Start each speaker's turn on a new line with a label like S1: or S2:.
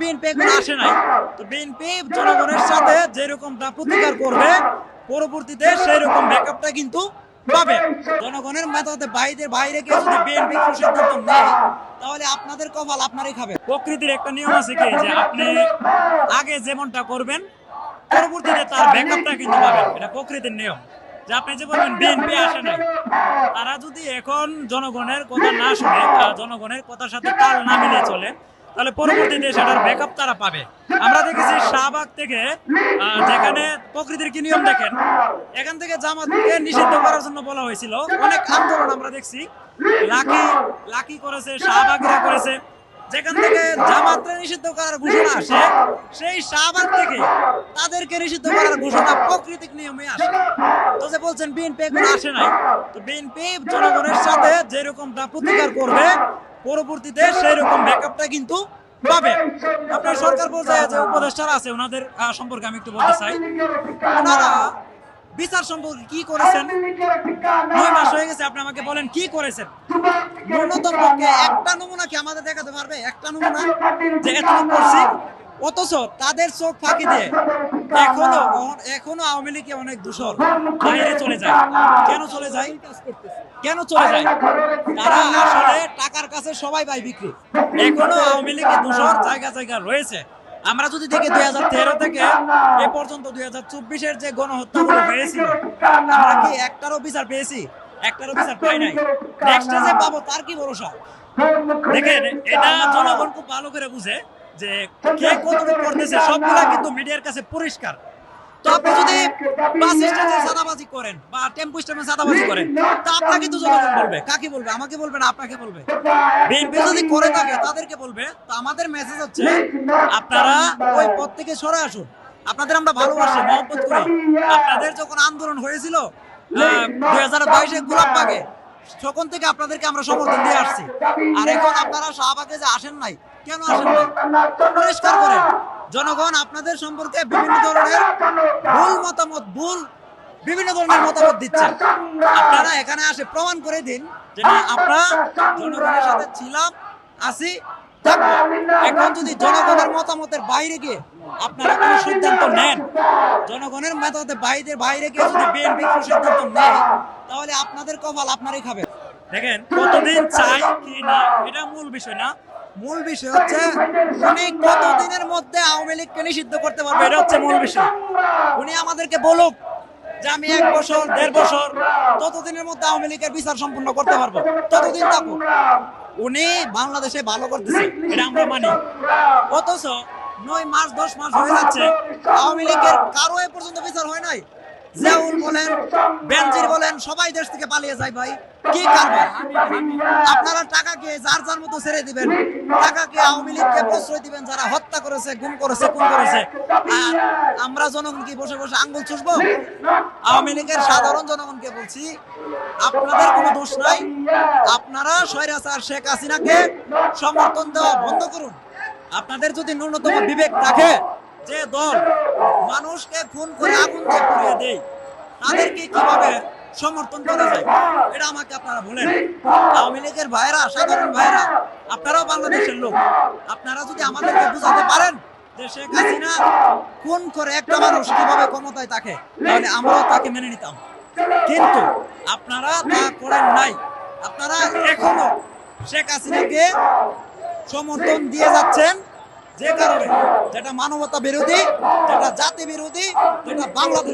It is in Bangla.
S1: বিএনপি এখন আসে নাই। তো বিএনপি জনগণের সাথে যেরকমটা প্রতিকার করবে, পরবর্তীতে সেই রকম ব্যাকআপটা কিন্তু পাবে। জনগণের বাইরে যদি বিএনপি সিদ্ধান্ত নেয়, তাহলে আপনাদের কপাল আপনারই খাবে। প্রকৃতির একটা নিয়ম আছে কি? যে আপনি আগে যেমনটা করবেন, পরবর্তীতে তার ব্যাকআপটা কিন্তু পাবেন। এটা প্রকৃতির নিয়ম। যে আপনি যে বলবেন বিএনপি আসে নাই, তারা যদি এখন জনগণের কথা না শুনে জনগণের কথার সাথে তাল না মিলিয়ে চলে তাহলে পরবর্তীতে সেটার ব্যাকআপ তারা পাবে। আমরা দেখেছি শাহবাগ থেকে যেখানে প্রকৃতির কি নিয়ম দেখেন? এখান থেকে জামাতকে নিষিদ্ধ করার জন্য বলা হয়েছিল। অনেক আন্দোলন আমরা দেখছি। লাকি লাকি করেছে, শাহবাগিরা করেছে। যেখান থেকে জামাতকে নিষিদ্ধ করার ঘোষণা আসে, সেই শাহবাগ থেকে তাদেরকে নিষিদ্ধ করার ঘোষণা প্রকৃতিক নিয়মে আসে। তো যে বলছেন বিএনপি এখন আসে নাই, তো বিএনপি জনগণের সাথে যেরকমটা প্রতিকার করবে, পরবর্তীতে সেই রকম ব্যাকআপটা কিন্তু পাবে। আপনার সরকার পর্যায়ে যে উপদেষ্টারা আছে, ওনাদের সম্পর্কে আমি একটু বলতে চাই। ওনারা বিচার সম্পর্কে কি করেছেন? নয় মাস হয়ে গেছে, আপনি আমাকে বলেন কি করেছেন? ন্যূনতম পক্ষে একটা নমুনা কি আমাদের দেখাতে পারবে? একটা নমুনা যে এতটুকু করছি অথচ তাদের চোখ ফাঁকি দিয়ে এখনও এখনও আওয়ামী লীগে অনেক দূষণ বাইরে চলে যায়। কেন চলে যায়? কেন চলে যায়? তারা আসলে টাকার কাছে সবাই ভাই বিক্রি। এখনও আওয়ামী লীগের দূষণ জায়গা জায়গা রয়েছে। আমরা যদি দেখি দুই হাজার তেরো থেকে এ পর্যন্ত দুই হাজার চব্বিশের যে গণহত্যাগুলো পেয়েছি, আমরা কি একটারও বিচার পেয়েছি? একটারও বিচার পাই নাই। নেক্সট যে পাবো, তার কি ভরসা? দেখেন, এটা জনগণ খুব ভালো করে বুঝে যে কে কতটুকু করতেছে, সবগুলা কিন্তু মিডিয়ার কাছে পরিষ্কার। তো আপনি যদি বাস স্ট্যান্ডে সাদাবাজি করেন বা টেম্পো স্ট্যান্ডে সাদাবাজি করেন তা আপনাকে তো জনগণ বলবে। কাকে বলবে? আমাকে বলবে না আপনাকে বলবে। বিএনপি যদি করে থাকে তাদেরকে বলবে। তো আমাদের মেসেজ হচ্ছে আপনারা ওই পথ থেকে সরে আসুন। আপনাদের আমরা ভালোবাসি মহব্বত করি। আপনাদের যখন আন্দোলন হয়েছিল দুই হাজার বাইশে গোলাপবাগে তখন থেকে আপনাদেরকে আমরা সমর্থন দিয়ে আসছি। আর এখন আপনারা শাহবাগে যে আসেন নাই কেন আসেন পরিষ্কার করেন। জনগণ আপনাদের সম্পর্কে বিভিন্ন ধরনের ভুল মতামত, ভুল বিভিন্ন ধরনের মতামত দিচ্ছে। আপনারা এখানে আসে প্রমাণ করে দিন যে আমরা জনগণের সাথে ছিলাম থাকব। এখন যদি জনগণের মতামতের বাইরে গিয়ে আপনারা কোনো সিদ্ধান্ত নেন, জনগণের মতামতের বাইরে বাইরে গিয়ে যদি বিএনপি কোনো সিদ্ধান্ত নেয়, তাহলে আপনাদের কপাল আপনারই খাবে। দেখেন, কতদিন চাই কি না, এটা মূল বিষয় না। মূল বিষয় হচ্ছে উনি কতদিনের মধ্যে আওয়ামী লীগকে নিষিদ্ধ করতে পারবে? এটা হচ্ছে মূল বিষয়। উনি আমাদেরকে বলুক যে আমি এক বছর, দেড় বছর ততদিনের মধ্যে আওয়ামী লীগের বিচার সম্পূর্ণ করতে পারব? ততদিন থাকুক উনি বাংলাদেশে ভালো করতেছে, এটা আমরা মানি। অথচ নয় মাস, দশ মাস হয়ে যাচ্ছে। আওয়ামী লীগের কারও এ পর্যন্ত বিচার হয় নাই। বলেন, বেনজির বলেন, সবাই দেশ থেকে পালিয়ে যায় ভাই। কি আপনারা যার যার মতো ছেড়ে দিবেন আওয়ামী লীগকে প্রশ্রয় দিবেন, যারা হত্যা করেছে, গুম করেছে, খুন করেছে। আমরা জনগণ কি বসে বসে আঙ্গুল আওয়ামী লীগের সাধারণ জনগণকে বলছি, আপনাদের কোনো দোষ নাই। আপনারা স্বৈরাচার শেখ হাসিনাকে সমর্থন দেওয়া বন্ধ করুন। আপনাদের যদি ন্যূনতম বিবেক থাকে যে দল মানুষকে খুন করে আগুন দিয়ে পুড়িয়ে দেয়, তাদেরকে কীভাবে সমর্থন করা যায়? এটা আমাকে আপনারা বলেন। আওয়ামী লীগের ভাইরা সাধারণ ভাইরা আপনারাও বাংলাদেশের লোক। আপনারা যদি আমাদেরকে বুঝাতে পারেন যে শেখ হাসিনা খুন করে একটা মানুষ কীভাবে ক্ষমতায় থাকে, তাহলে আমরাও তাকে মেনে নিতাম। কিন্তু আপনারা তা করেন নাই। আপনারা এখনও শেখ হাসিনাকে সমর্থন দিয়ে যাচ্ছেন। যে কারণে যেটা মানবতা বিরোধী যেটা জাতি বিরোধী যেটা বাংলাদেশ